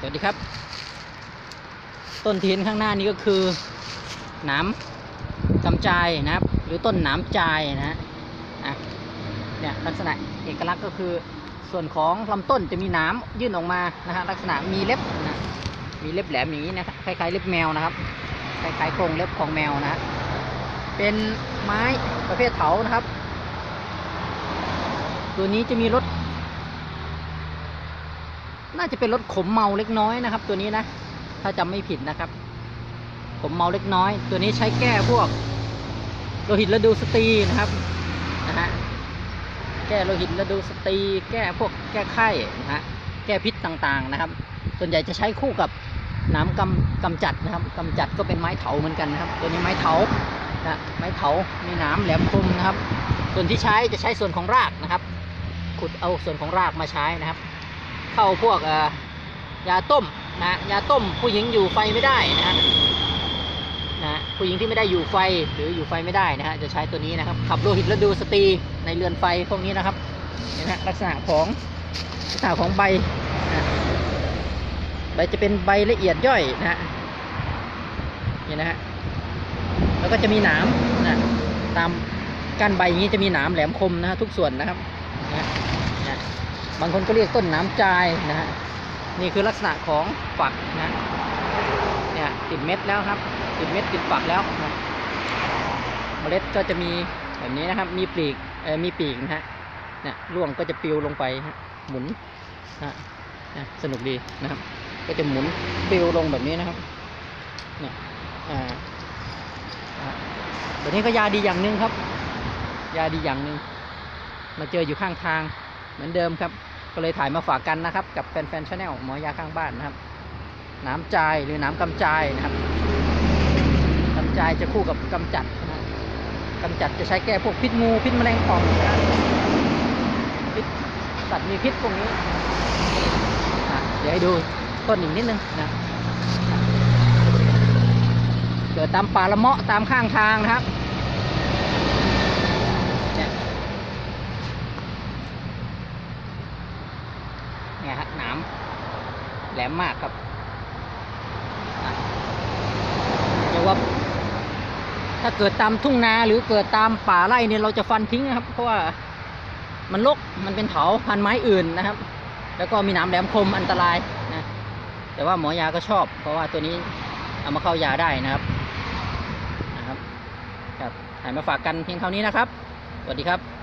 สวัสดีครับ ต้นเทียนข้างหน้านี้ก็คือหนามกำจายนะครับ หรือต้นหนามจายนะฮะเนี่ยลักษณะเอกลักษณ์ก็คือส่วนของลำต้นจะมีหนามยื่นออกมานะฮะลักษณะมีเล็บนะมีเล็บแหลมอย่างนี้นะครับคล้ายๆเล็บแมวนะครับคล้ายๆโครงเล็บของแมวนะฮะเป็นไม้ประเภทเถานะครับ ตัวนี้จะมีรส น่าจะเป็นรถขมเมาเล็กน้อยนะครับ ตัวนี้นะ ถ้าจำไม่ผิดนะครับขมเมาเล็กน้อย ตัวนี้ใช้แก้พวกโลหิตระดูสตรีนะครับนะฮะแก้โลหิตระดูสตรีแก้พวกแก้ไข้นะฮะแก้พิษต่างๆนะครับ ส่วนใหญ่จะใช้คู่กับน้ำกำกำจัดนะครับกำจัดก็เป็นไม้เถาเหมือนกันนะครับ ตัวนี้ไม้เถานะไม้เถามีน้ำแหลมคมนะครับ ส่วนที่ใช้จะใช้ส่วนของรากนะครับ ขุดเอาส่วนของรากมาใช้นะครับ เข้าพวกยาต้มนะยาต้มผู้หญิงอยู่ไฟไม่ได้นะฮะนะผู้หญิงที่ไม่ได้อยู่ไฟหรืออยู่ไฟไม่ได้นะฮะจะใช้ตัวนี้นะครับขับโลหิตและดูสตรีในเรือนไฟพวกนี้นะครับเนี่นะฮะลักษณะของลักษณะของใบนะใบจะเป็นใบละเอียดย่อยนะฮะนี่นะฮะแล้วก็จะมีหนามนะตามก้านใบอย่างนี้จะมีหนามแหลมคมนะฮะทุกส่วนนะครับนะ บางคนก็เรียกต้นน้ำจายนะฮะนี่คือลักษณะของฝักนะเนี่ยติดเม็ดแล้วครับติดเม็ดติดฝักแล้วนะเมล็ดก็จะมีแบบนี้นะครับ มีปลีกเออมีปีกนะฮะเนี่ยร่วงก็จะปิวลงไปฮะหมุนนะนะสนุกดีนะครับ ก็จะหมุนปิวลงแบบนี้นะครับเนี่ยอ่าอ่าตัวนี้ก็ยาดีอย่างหนึ่งครับ ยาดีอย่างหนึ่งมาเจออยู่ข้างทางเหมือนเดิมครับ ก็เลยถ่ายมาฝากกันนะครับ กับแฟนๆชาแนลหมอยาข้างบ้านนะครับ น้ำจายหรือน้ำกำจายนะครับกำจายจะคู่กับกำจัดนะกำจัดจะใช้แก้พวกพิษงูพิษแมลงป่องนะพิษสัตว์มีพิษพวกนี้อะเดี๋ยวให้ดูต้นอีกนิดนึงนะเกิดตามป่าละเมาะตามข้างทางนะครับเนี่ย เนี่ยฮะหนามแหลมมากครับอะเรียกว่า ถ้าเกิดตามทุ่งนาหรือเกิดตามป่าไร่เนี่ยเราจะฟันทิ้งนะครับ เพราะว่ามันลกมันเป็นเถาพันไม้อื่นนะครับ แล้วก็มีหนามแหลมคมอันตรายนะแต่ว่าหมอยาก็ชอบ เพราะว่าตัวนี้เอามาเข้ายาได้นะครับนะครับครับถ่ายมาฝากกันเพียงเท่านี้นะครับ สวัสดีครับ